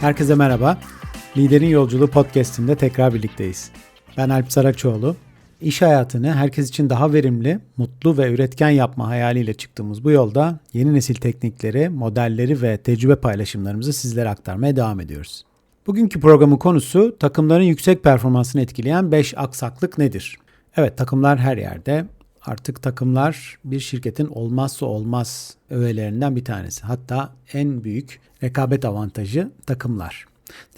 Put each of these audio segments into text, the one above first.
Herkese merhaba. Liderin Yolculuğu podcast'inde tekrar birlikteyiz. Ben Alp Sarakçoğlu. İş hayatını herkes için daha verimli, mutlu ve üretken yapma hayaliyle çıktığımız bu yolda yeni nesil teknikleri, modelleri ve tecrübe paylaşımlarımızı sizlere aktarmaya devam ediyoruz. Bugünkü programın konusu takımların yüksek performansını etkileyen 5 aksaklık nedir? Evet takımlar her yerde. Artık takımlar bir şirketin olmazsa olmaz öğelerinden bir tanesi. Hatta en büyük rekabet avantajı takımlar.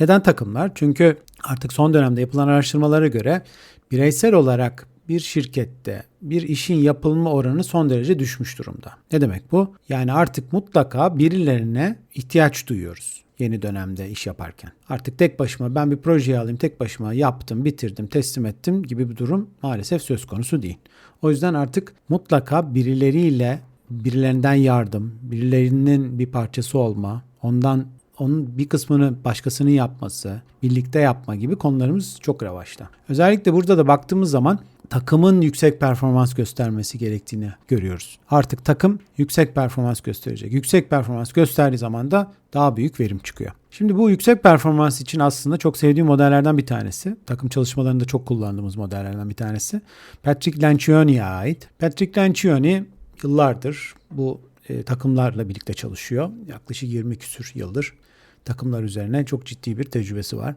Neden takımlar? Çünkü artık son dönemde yapılan araştırmalara göre bireysel olarak bir şirkette bir işin yapılma oranı son derece düşmüş durumda. Ne demek bu? Yani artık mutlaka birilerine ihtiyaç duyuyoruz yeni dönemde iş yaparken. Artık tek başıma ben bir projeyi alayım, tek başıma yaptım, bitirdim, teslim ettim gibi bir durum maalesef söz konusu değil. O yüzden artık mutlaka birileriyle birilerinden yardım, birilerinin bir parçası olma, ondan onun bir kısmını başkasının yapması, birlikte yapma gibi konularımız çok revaçta. Özellikle burada da baktığımız zaman takımın yüksek performans göstermesi gerektiğini görüyoruz. Artık takım yüksek performans gösterecek. Yüksek performans gösterdiği zaman da daha büyük verim çıkıyor. Şimdi bu yüksek performans için aslında çok sevdiğim modellerden bir tanesi. Takım çalışmalarında çok kullandığımız modellerden bir tanesi. Patrick Lencioni'ye ait. Patrick Lencioni yıllardır bu e, takımlarla birlikte çalışıyor. Yaklaşık 20 küsür yıldır takımlar üzerine çok ciddi bir tecrübesi var.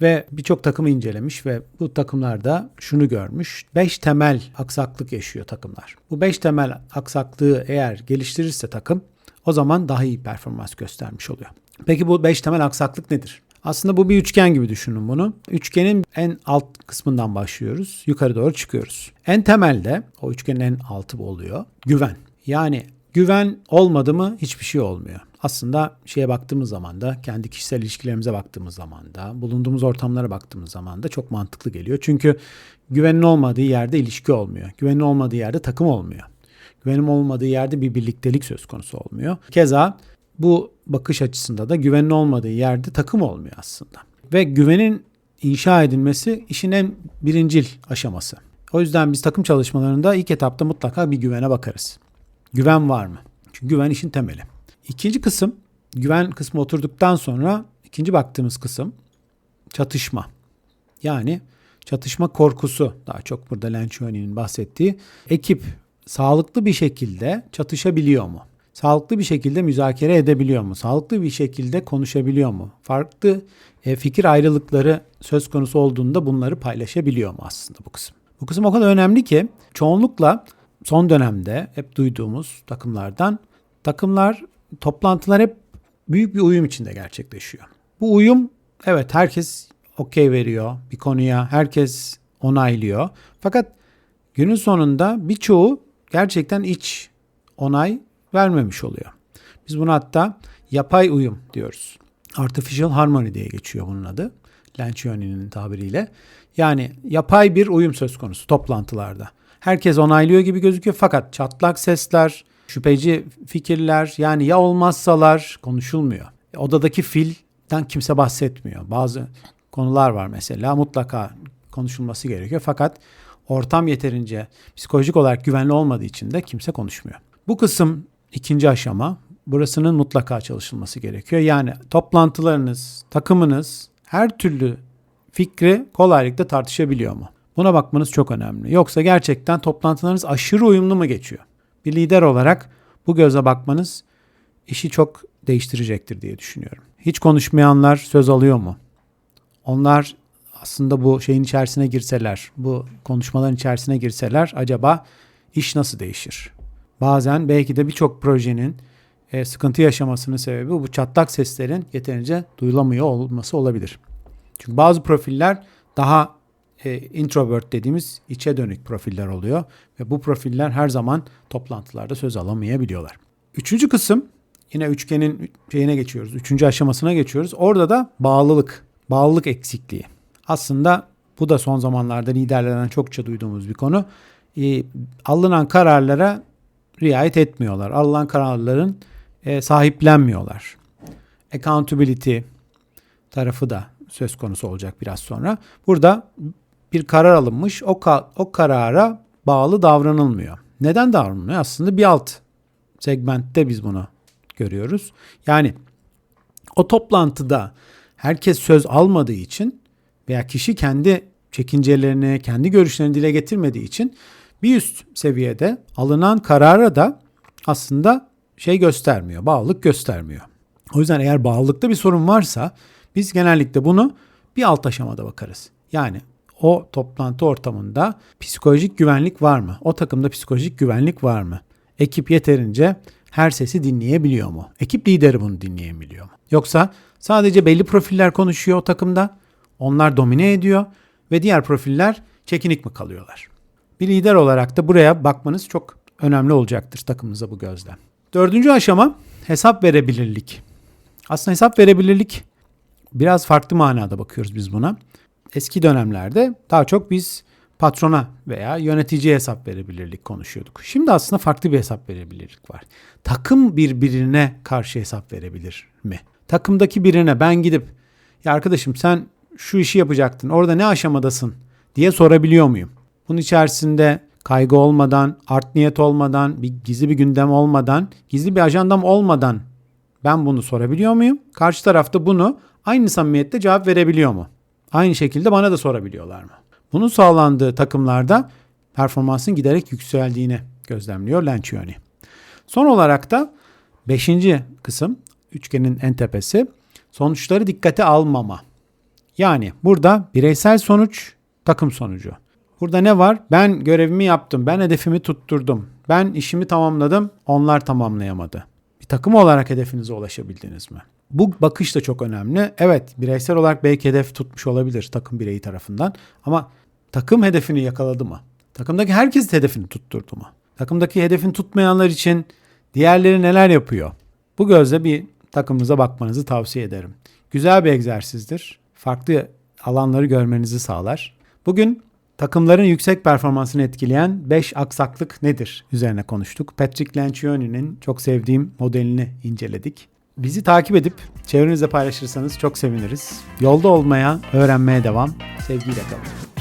Ve birçok takımı incelemiş ve bu takımlarda şunu görmüş. 5 temel aksaklık yaşıyor takımlar. Bu 5 temel aksaklığı eğer geliştirirse takım o zaman daha iyi performans göstermiş oluyor. Peki bu 5 temel aksaklık nedir? Aslında bu bir üçgen gibi düşünün bunu. Üçgenin en alt kısmından başlıyoruz. Yukarı doğru çıkıyoruz. En temelde o üçgenin en altı oluyor. Güven. Yani güven olmadı mı hiçbir şey olmuyor. Aslında şeye baktığımız zaman da kendi kişisel ilişkilerimize baktığımız zaman da bulunduğumuz ortamlara baktığımız zaman da çok mantıklı geliyor. Çünkü güvenin olmadığı yerde ilişki olmuyor. Güvenin olmadığı yerde takım olmuyor. Güvenim olmadığı yerde bir birliktelik söz konusu olmuyor. Keza bu bakış açısında da güvenin olmadığı yerde takım olmuyor aslında. Ve güvenin inşa edilmesi işin en birincil aşaması. O yüzden biz takım çalışmalarında ilk etapta mutlaka bir güvene bakarız. Güven var mı? Çünkü güven işin temeli. İkinci kısım güven kısmı oturduktan sonra ikinci baktığımız kısım çatışma. Yani çatışma korkusu daha çok burada Lencioni'nin bahsettiği ekip sağlıklı bir şekilde çatışabiliyor mu? Sağlıklı bir şekilde müzakere edebiliyor mu? Sağlıklı bir şekilde konuşabiliyor mu? Farklı e, fikir ayrılıkları söz konusu olduğunda bunları paylaşabiliyor mu aslında bu kısım? Bu kısım o kadar önemli ki çoğunlukla son dönemde hep duyduğumuz takımlardan takımlar toplantılar hep büyük bir uyum içinde gerçekleşiyor. Bu uyum evet herkes okey veriyor bir konuya, herkes onaylıyor. Fakat günün sonunda birçoğu gerçekten iç onay vermemiş oluyor. Biz buna hatta yapay uyum diyoruz. Artificial harmony diye geçiyor bunun adı. Lencioni'nin tabiriyle. Yani yapay bir uyum söz konusu toplantılarda. Herkes onaylıyor gibi gözüküyor fakat çatlak sesler, şüpheci fikirler yani ya olmazsalar konuşulmuyor. Odadaki filden kimse bahsetmiyor. Bazı konular var mesela mutlaka konuşulması gerekiyor fakat ortam yeterince psikolojik olarak güvenli olmadığı için de kimse konuşmuyor. Bu kısım ikinci aşama. Burasının mutlaka çalışılması gerekiyor. Yani toplantılarınız, takımınız her türlü fikri kolaylıkla tartışabiliyor mu? Buna bakmanız çok önemli. Yoksa gerçekten toplantılarınız aşırı uyumlu mu geçiyor? Bir lider olarak bu göze bakmanız işi çok değiştirecektir diye düşünüyorum. Hiç konuşmayanlar söz alıyor mu? Onlar aslında bu şeyin içerisine girseler, bu konuşmaların içerisine girseler acaba iş nasıl değişir? Bazen belki de birçok projenin e, sıkıntı yaşamasının sebebi bu çatlak seslerin yeterince duyulamıyor olması olabilir. Çünkü bazı profiller daha e, introvert dediğimiz içe dönük profiller oluyor ve bu profiller her zaman toplantılarda söz alamayabiliyorlar. Üçüncü kısım yine üçgenin şeyine geçiyoruz. Üçüncü aşamasına geçiyoruz. Orada da bağlılık, bağlılık eksikliği. Aslında bu da son zamanlarda liderlerden çokça duyduğumuz bir konu. E, alınan kararlara riayet etmiyorlar. Alınan kararların e, sahiplenmiyorlar. Accountability tarafı da söz konusu olacak biraz sonra. Burada bir karar alınmış. O, ka- o karara bağlı davranılmıyor. Neden davranılmıyor? Aslında bir alt segmentte biz bunu görüyoruz. Yani o toplantıda herkes söz almadığı için veya kişi kendi çekincelerini, kendi görüşlerini dile getirmediği için bir üst seviyede alınan karara da aslında şey göstermiyor, bağlılık göstermiyor. O yüzden eğer bağlılıkta bir sorun varsa biz genellikle bunu bir alt aşamada bakarız. Yani o toplantı ortamında psikolojik güvenlik var mı? O takımda psikolojik güvenlik var mı? Ekip yeterince her sesi dinleyebiliyor mu? Ekip lideri bunu dinleyebiliyor mu? Yoksa sadece belli profiller konuşuyor o takımda. Onlar domine ediyor ve diğer profiller çekinik mi kalıyorlar? Bir lider olarak da buraya bakmanız çok önemli olacaktır takımınıza bu gözlem. Dördüncü aşama hesap verebilirlik. Aslında hesap verebilirlik biraz farklı manada bakıyoruz biz buna. Eski dönemlerde daha çok biz patrona veya yöneticiye hesap verebilirlik konuşuyorduk. Şimdi aslında farklı bir hesap verebilirlik var. Takım birbirine karşı hesap verebilir mi? Takımdaki birine ben gidip ya arkadaşım sen şu işi yapacaktın orada ne aşamadasın diye sorabiliyor muyum? Bunun içerisinde kaygı olmadan, art niyet olmadan, bir gizli bir gündem olmadan, gizli bir ajandam olmadan ben bunu sorabiliyor muyum? Karşı tarafta bunu aynı samimiyette cevap verebiliyor mu? Aynı şekilde bana da sorabiliyorlar mı? Bunun sağlandığı takımlarda performansın giderek yükseldiğini gözlemliyor Lencioni. Son olarak da beşinci kısım üçgenin en tepesi sonuçları dikkate almama. Yani burada bireysel sonuç takım sonucu. Burada ne var? Ben görevimi yaptım. Ben hedefimi tutturdum. Ben işimi tamamladım. Onlar tamamlayamadı. Bir takım olarak hedefinize ulaşabildiniz mi? Bu bakış da çok önemli. Evet bireysel olarak belki hedef tutmuş olabilir takım bireyi tarafından. Ama takım hedefini yakaladı mı? Takımdaki herkes hedefini tutturdu mu? Takımdaki hedefini tutmayanlar için diğerleri neler yapıyor? Bu gözle bir takımınıza bakmanızı tavsiye ederim. Güzel bir egzersizdir. Farklı alanları görmenizi sağlar. Bugün takımların yüksek performansını etkileyen 5 aksaklık nedir üzerine konuştuk. Patrick Lencioni'nin çok sevdiğim modelini inceledik. Bizi takip edip çevrenizde paylaşırsanız çok seviniriz. Yolda olmaya, öğrenmeye devam. Sevgiyle kalın.